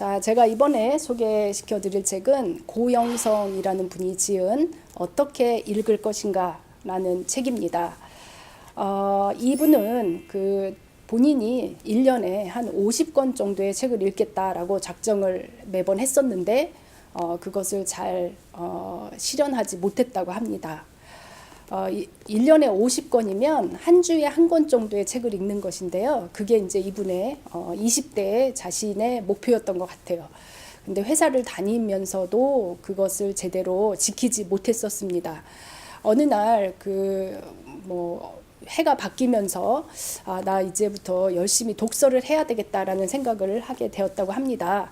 자, 제가 이번에 소개시켜 드릴 책은 고영성이라는 분이 지은 어떻게 읽을 것인가 라는 책입니다. 어, 이분은 그 본인이 1년에 한 50권 정도의 책을 읽겠다라고 작정을 매번 했었는데 어, 그것을 잘 어, 실현하지 못했다고 합니다. 어, 1년에 50권이면 한 주에 한 권 정도의 책을 읽는 것인데요. 그게 이제 이분의 어, 20대의 자신의 목표였던 것 같아요. 근데 회사를 다니면서도 그것을 제대로 지키지 못했었습니다. 어느 날 그 뭐 해가 바뀌면서 아, 나 이제부터 열심히 독서를 해야 되겠다라는 생각을 하게 되었다고 합니다.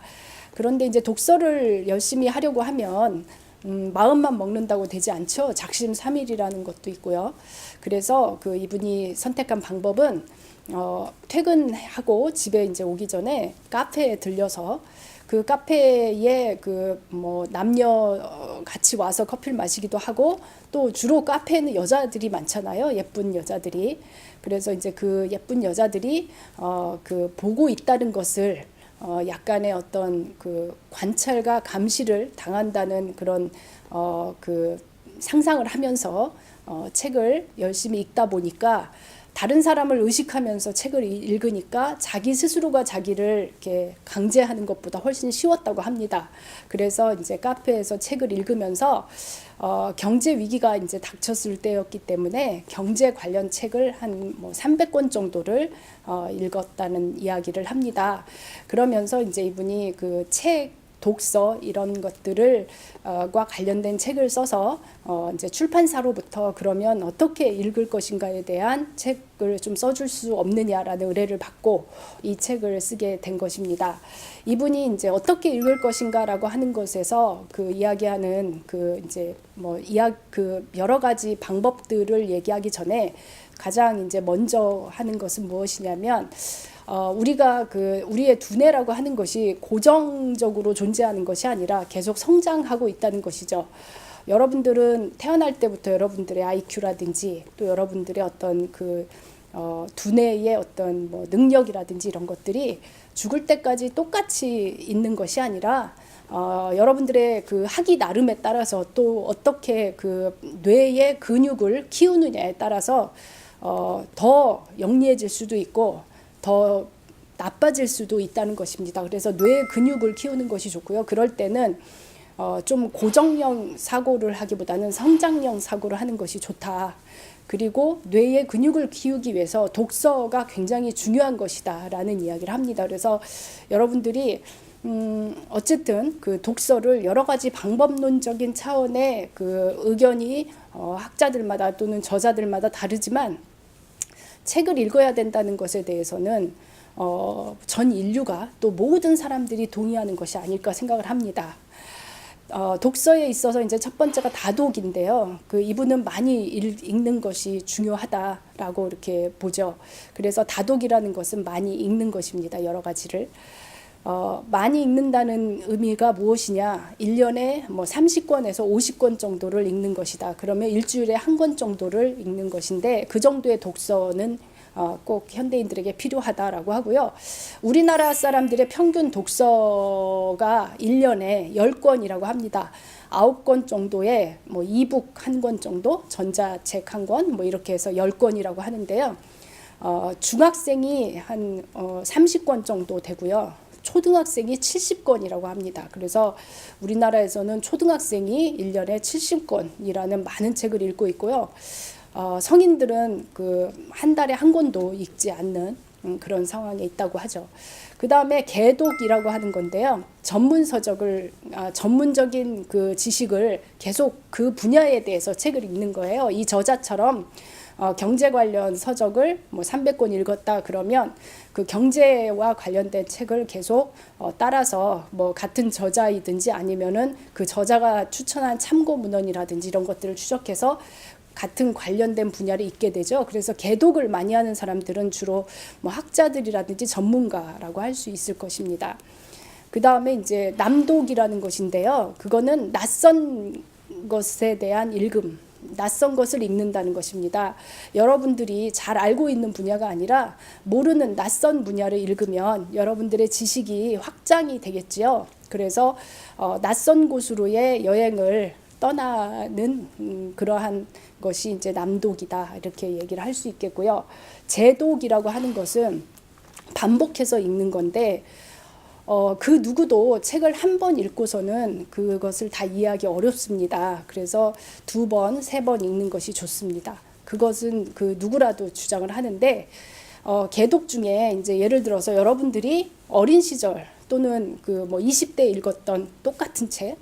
그런데 이제 독서를 열심히 하려고 하면 음, 마음만 먹는다고 되지 않죠. 작심 삼일이라는 것도 있고요. 그래서 그 이분이 선택한 방법은 어, 퇴근하고 집에 이제 오기 전에 카페에 들려서 그 카페에 그 뭐 남녀 어, 같이 와서 커피를 마시기도 하고 또 주로 카페에는 여자들이 많잖아요. 예쁜 여자들이. 그래서 이제 그 예쁜 여자들이 어, 그 보고 있다는 것을 어, 약간의 어떤 그 관찰과 감시를 당한다는 그런 어, 그 상상을 하면서 어, 책을 열심히 읽다 보니까 다른 사람을 의식하면서 책을 이- 읽으니까 자기 스스로가 자기를 이렇게 강제하는 것보다 훨씬 쉬웠다고 합니다. 그래서 이제 카페에서 책을 읽으면서 어, 경제 위기가 이제 닥쳤을 때였기 때문에 경제 관련 책을 한 뭐 300권 정도를 어, 읽었다는 이야기를 합니다. 그러면서 이제 이분이 그 책 독서 이런 것들을 어, 과 관련된 책을 써서 어, 이제 출판사로부터 그러면 어떻게 읽을 것인가에 대한 책을 좀 써줄 수 없느냐라는 의뢰를 받고 이 책을 쓰게 된 것입니다. 이분이 이제 어떻게 읽을 것인가라고 하는 것에서 그 이야기하는 그 이제 뭐 이야 그 여러 가지 방법들을 얘기하기 전에 가장 이제 먼저 하는 것은 무엇이냐면 어, 우리가 그 우리의 두뇌라고 하는 것이 고정적으로 존재하는 것이 아니라 계속 성장하고 있다는 것이죠. 여러분들은 태어날 때부터 여러분들의 IQ라든지 또 여러분들의 어떤 그 어, 두뇌의 어떤 뭐 능력이라든지 이런 것들이 죽을 때까지 똑같이 있는 것이 아니라 어, 여러분들의 그 하기 나름에 따라서 또 어떻게 그 뇌의 근육을 키우느냐에 따라서 어, 더 영리해질 수도 있고 더 나빠질 수도 있다는 것입니다. 그래서 뇌 근육을 키우는 것이 좋고요. 그럴 때는 어, 좀 고정형 사고를 하기보다는 성장형 사고를 하는 것이 좋다. 그리고 뇌의 근육을 키우기 위해서 독서가 굉장히 중요한 것이다라는 이야기를 합니다. 그래서 여러분들이 음, 어쨌든 그 독서를 여러 가지 방법론적인 차원의 그 의견이 어, 학자들마다 또는 저자들마다 다르지만 책을 읽어야 된다는 것에 대해서는 어, 전 인류가 또 모든 사람들이 동의하는 것이 아닐까 생각을 합니다. 어, 독서에 있어서 이제 첫 번째가 다독인데요. 그 이분은 많이 읽, 읽는 것이 중요하다라고 이렇게 보죠. 그래서 다독이라는 것은 많이 읽는 것입니다. 여러 가지를. 어, 많이 읽는다는 의미가 무엇이냐? 1년에 뭐 30권에서 50권 정도를 읽는 것이다. 그러면 일주일에 한 권 정도를 읽는 것인데 그 정도의 독서는 어, 꼭 현대인들에게 필요하다라고 하고요. 우리나라 사람들의 평균 독서가 1년에 10권이라고 합니다. 9권 정도의 뭐 이북 한 권 정도, 전자책 한 권, 뭐 이렇게 해서 10권이라고 하는데요. 어, 중학생이 한 어, 30권 정도 되고요. 초등학생이 70권이라고 합니다. 그래서 우리나라에서는 초등학생이 1년에 70권이라는 많은 책을 읽고 있고요. 어, 성인들은 그 한 달에 한 권도 읽지 않는 음, 그런 상황에 있다고 하죠. 그 다음에 개독이라고 하는 건데요. 전문 서적을 아, 전문적인 그 지식을 계속 그 분야에 대해서 책을 읽는 거예요. 이 저자처럼 어, 경제 관련 서적을 뭐 300권 읽었다 그러면 그 경제와 관련된 책을 계속 어, 따라서 뭐 같은 저자이든지 아니면은 그 저자가 추천한 참고 문헌이라든지 이런 것들을 추적해서 같은 관련된 분야를 읽게 되죠. 그래서 개독을 많이 하는 사람들은 주로 뭐 학자들이라든지 전문가라고 할 수 있을 것입니다. 그 다음에 이제 남독이라는 것인데요. 그거는 낯선 것에 대한 읽음, 낯선 것을 읽는다는 것입니다. 여러분들이 잘 알고 있는 분야가 아니라 모르는 낯선 분야를 읽으면 여러분들의 지식이 확장이 되겠지요. 그래서 어, 낯선 곳으로의 여행을 떠나는 음, 그러한 것이 이제 남독이다 이렇게 얘기를 할 수 있겠고요. 제독이라고 하는 것은 반복해서 읽는 건데 어, 그 누구도 책을 한 번 읽고서는 그것을 다 이해하기 어렵습니다. 그래서 두 번, 세 번 읽는 것이 좋습니다. 그것은 그 누구라도 주장을 하는데 어, 개독 중에 이제 예를 들어서 여러분들이 어린 시절 또는 그 뭐 20대 읽었던 똑같은 책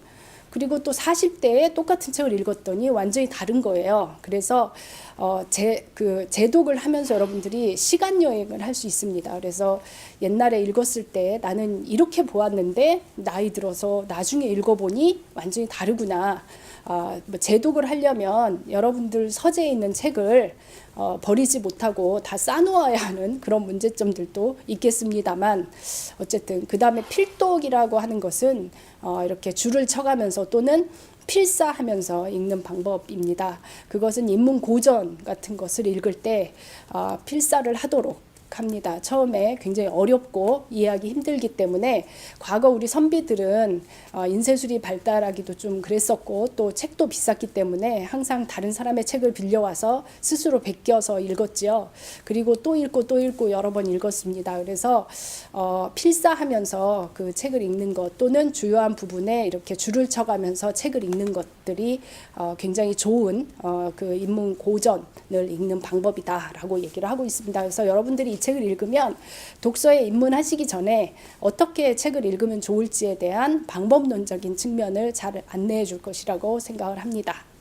그리고 또 40대에 똑같은 책을 읽었더니 완전히 다른 거예요. 그래서 어, 제, 그 제독을 하면서 여러분들이 시간 여행을 할 수 있습니다. 그래서 옛날에 읽었을 때 나는 이렇게 보았는데 나이 들어서 나중에 읽어보니 완전히 다르구나. 아, 뭐 제독을 하려면 여러분들 서재에 있는 책을 어, 버리지 못하고 다 쌓아놓아야 하는 그런 문제점들도 있겠습니다만 어쨌든 그 다음에 필독이라고 하는 것은 어, 이렇게 줄을 쳐가면서 또는 필사하면서 읽는 방법입니다. 그것은 인문 고전 같은 것을 읽을 때 어, 필사를 하도록 합니다. 처음에 굉장히 어렵고 이해하기 힘들기 때문에 과거 우리 선비들은 어, 인쇄술이 발달하기도 좀 그랬었고 또 책도 비쌌기 때문에 항상 다른 사람의 책을 빌려와서 스스로 베껴서 읽었지요. 그리고 또 읽고 또 읽고 여러 번 읽었습니다. 그래서 어, 필사하면서 그 책을 읽는 것 또는 주요한 부분에 이렇게 줄을 쳐가면서 책을 읽는 것들이 어, 굉장히 좋은 어, 그 인문 고전을 읽는 방법이다라고 얘기를 하고 있습니다. 그래서 여러분들이 이 책을 읽으면 독서에 입문하시기 전에 어떻게 책을 읽으면 좋을지에 대한 방법론적인 측면을 잘 안내해 줄 것이라고 생각을 합니다.